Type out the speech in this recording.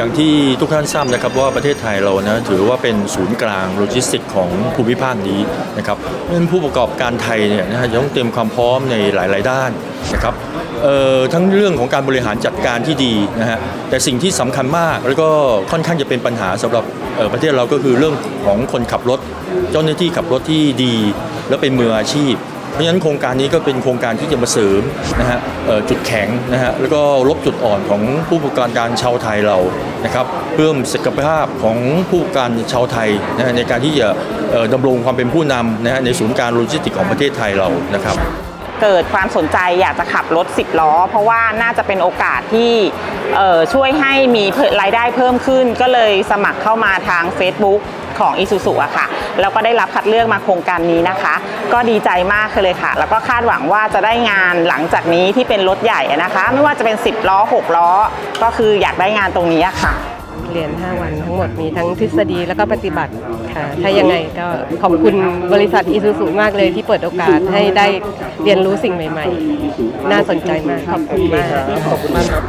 อย่างที่ทุกท่านทราบนะครับว่าประเทศไทยเรานะถือว่าเป็นศูนย์กลางโลจิสติกของภูมิภาคนี้นะครับเพราะฉะนั้นผู้ประกอบการไทยเนี่ยนะฮะจะต้องเตรียมความพร้อมในหลาย ๆ ด้านนะครับเอ่อทั้งเรื่องของการบริหารจัดการที่ดีนะฮะแต่สิ่งที่สำคัญมากแล้วก็ค่อนข้างจะเป็นปัญหาสำหรับเอ่อประเทศเราก็คือเรื่องของคนขับรถ เจ้าหน้าที่ขับรถที่ดี และเป็นมืออาชีพ เพราะฉะนั้นโครงการนี้ก็เป็นโครงการที่จะมาเสริมนะฮะจุดแข็งนะฮะแล้วก็ลบจุดอ่อนของผู้ประกอบการชาวไทยเรานะครับเพิ่มศักยภาพของผู้ประกอบการชาวไทยนะในการที่จะดำรงความเป็นผู้นำนะฮะในศูนย์การโลจิสติกของประเทศไทยเรานะครับเกิดความสนใจอยากจะขับรถ 10 ล้อ เพราะว่าน่าจะเป็นโอกาสที่ช่วยให้มีรายได้เพิ่มขึ้น ก็เลยสมัครเข้ามาทาง Facebook ของ i s u z u อะค่ะ แล้วก็ได้รับคัดเลือกมาโครงการนี้นะคะ ก็ดีใจมากเลยค่ะ แล้วก็คาดหวังว่าจะได้งานหลังจากนี้ที่เป็นรถใหญ่อะนะคะ ไม่ว่าจะเป็น 10 ล้อ 6 ล้อ ก็คืออยากได้งานตรงนี้อะค่ะเรียน 5 วันทั้งหมดมีทั้งทฤษฎีแล้วก็ปฏิบัติค่ะถ้ายังไงก็ขอบคุณบริษัทอีซูซูมากเลยที่เปิดโอกาสให้ได้เรียนรู้สิ่งใหม่ ๆ น่าสนใจมาก ขอบคุณมากขอบคุณมากครับ